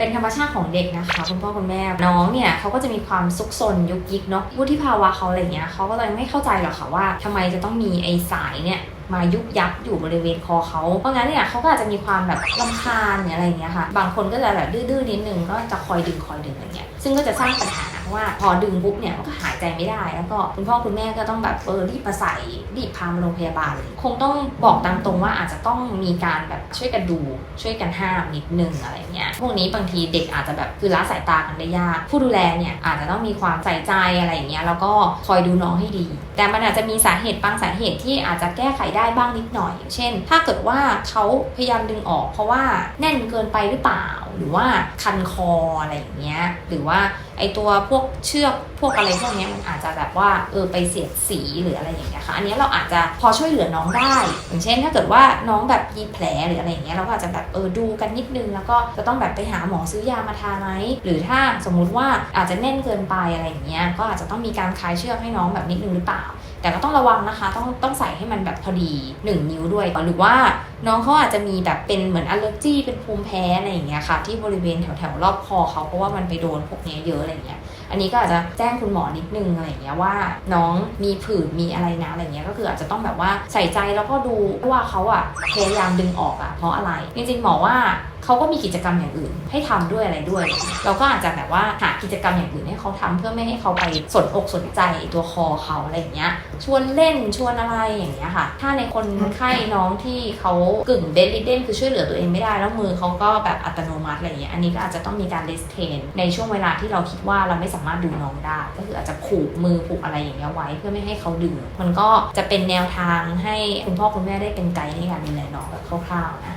เป็นธรรมชาติของเด็กนะคะคุณพ่อคุณแม่ น้องเนี่ยเขาก็จะมีความซุกซนยุกยิกเนาะวุฒิภาวะเขาอะไรเงี้ยเขาก็เลยไม่เข้าใจหรอกค่ะว่าทำไมจะต้องมีไอ้สายเนี่ย มายุบยับอยู่บริเวณคอเขา เพราะงั้นเนี่ยเขาก็อาจจะมีความแบบลำคาญหรืออะไรเงี้ยค่ะ บางคนก็จะแบบดื้อๆนิดนึงก็จะคอยดึงคอยดึงอะไรเงี้ย ซึ่งก็จะสร้างปัญหาเพราะว่าพอดึงปุ๊บเนี่ยมันก็หายใจไม่ได้ แล้วก็คุณพ่อคุณแม่ก็ต้องแบบเออรีบมาใส่รีบพามาโรงพยาบาล คงต้องบอกตามตรงว่าอาจจะต้องมีการแบบช่วยกันดู ช่วยกันห้ามนิดนึงอะไรเงี้ยพวกนี้บางทีเด็กอาจจะแบบคือละสายตากันได้ยาก ผู้ดูแลเนี่ยอาจจะต้องมีความใส่ใจอะไรอย่างเงี้ยแล้วก็คอยดูน้องให้ดี แต่มันอาจจะมีสาเหตุบางสาเหตุที่อาจจะแก้ไขได้บ้างนิดหน่อยเช่น ถ้าเกิดว่าเขาพยายามดึงออก เพราะว่าแน่นเกินไปหรือเปล่า หรือว่าคันคออะไรอย่างเงี้ยหรือว่าไอตัวพวกเชือกพวกอะไรพวกนี้มันอาจจะแบบว่าเออไปเสียดสีหรืออะไรอย่างเงี้ยค่ะ อันนี้เราอาจจะพอช่วยเหลือน้องได้ อย่างเช่น ถ้าเกิดว่าน้องแบบมีแผลหรืออะไรอย่างเงี้ยเราก็อาจจะแบบเออดูกันนิดนึง แล้วก็จะต้องแบบไปหาหมอซื้อยามาทาไหมหรือถ้าสมมุติว่าอาจจะแน่นเกินไปอะไรอย่างเงี้ยก็อาจจะต้องมีการคลายเชือกให้น้องแบบนิดนึงหรือเปล่า แต่ก็ต้องระวังนะคะ ต้องต้องใส่ให้มันแบบพอดี 1 นิ้วด้วย หรือว่าน้องเขาอาจจะมีแบบเป็นเหมือนอัลเลอร์จีเป็นภูมิแพ้อะไรอย่างเงี้ยค่ะ ที่บริเวณแถวแถวๆรอบคอเขาเพราะว่ามันไปโดนพวกนี้เยอะอะไรอย่างเงี้ย อันนี้ก็อาจจะแจ้งคุณหมอนิดนึงอะไรอย่างเงี้ยว่าน้องมีผื่นมีอะไรนะอะไรเงี้ยก็คืออาจจะต้องแบบว่าใส่ใจแล้วก็ดูว่าเขาอะพยายามดึงออกอะเพราะอะไร จริงๆหมอว่าเขาก็มีกิจกรรมอย่างอื่น ให้ทำด้วยอะไรด้วย เราก็อาจจะแบบว่าหากิจกรรมอย่างอื่นให้เขาทำเพื่อไม่ให้เขาไปสนอกสนใจตัวคอเขาอะไรอย่างเงี้ย ชวนเล่นชวนอะไรอย่างเงี้ยค่ะ ถ้าในคนไข้น้องที่เขากึ่งเบดริเดนคือช่วยเหลือตัวเองไม่ได้แล้วมือเขาก็แบบอัตโนมัติอะไรอย่างเงี้ยอันนี้ก็อาจจะต้องมีการเลสเทนในช่วงเวลาที่เราคิดว่าเราไม่สาามารถดูน้องได้ ก็คืออาจจะผูกมือผูกอะไรอย่างเงี้ยไว้เพื่อไม่ให้เขาดึง มันก็จะเป็นแนวทางให้คุณพ่อคุณแม่ได้เป็นไกด์ในการดูแลน้องแบบคร่าวๆนะ